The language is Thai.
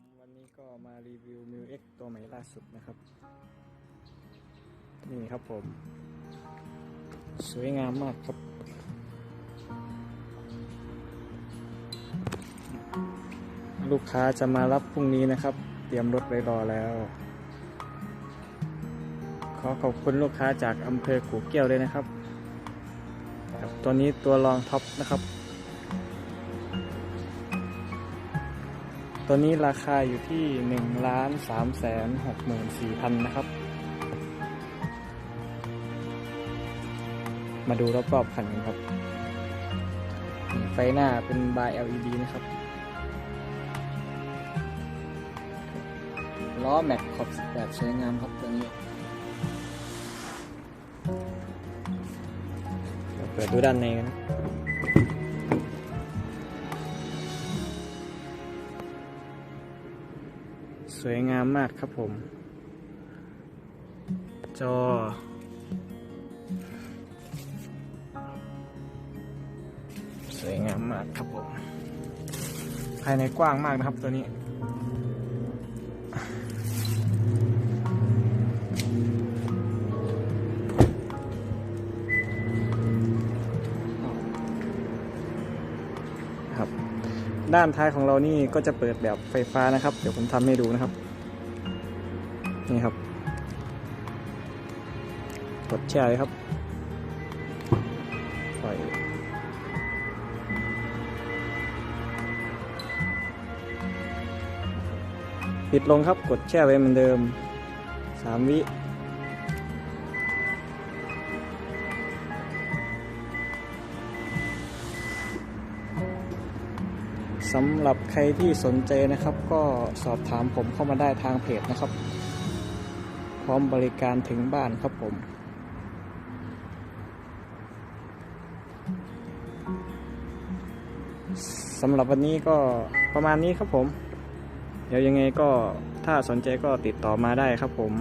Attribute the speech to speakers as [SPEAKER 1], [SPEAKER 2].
[SPEAKER 1] ผมวันนี้ก็มารีวิว m ิว X ตัวใหม่ล่าสุดนะครับ นี่ครับผม สวยงามมากครับ ลูกค้าจะมารับพรุ่งนี้นะครับ เตรียมรถไว้รอแล้ว ขอขอบคุณลูกค้าจากอำเภอกูเกี้ยวเลยนะครับครับตัวนี้ตัวรองท็อปนะครับ ตัวนี้ราคาอยู่ที่หนึ่งล้านสามแสนหกหมื่นสี่พันนะครับ มาดูรอบๆคันกันครับ ไฟหน้าเป็นบาย LED นะครับ ล้อแม็กขอบ18สวยงามครับตัวนี้เดี๋ยวเปิดดูด้านในกัน สวยงามมากครับผม จอ สวยงามมากครับผม ภายในกว้างมากนะครับตัวนี้ครับ ด้านท้ายของเรานี่ก็จะเปิดแบบไฟฟ้านะครับ เดี๋ยวผมทำให้ดูนะครับ นี่ครับ กดแช่เลยครับปล่อยปิดลงครับ กดแช่ไว้เหมือนเดิม 3 วิ สำหรับใครที่สนใจนะครับ ก็สอบถามผมเข้ามาได้ทางเพจนะครับ พร้อมบริการถึงบ้านครับผมสำหรับวันนี้ก็ประมาณนี้ครับผม เดี๋ยวยังไงก็ถ้าสนใจก็ติดต่อมาได้ครับผม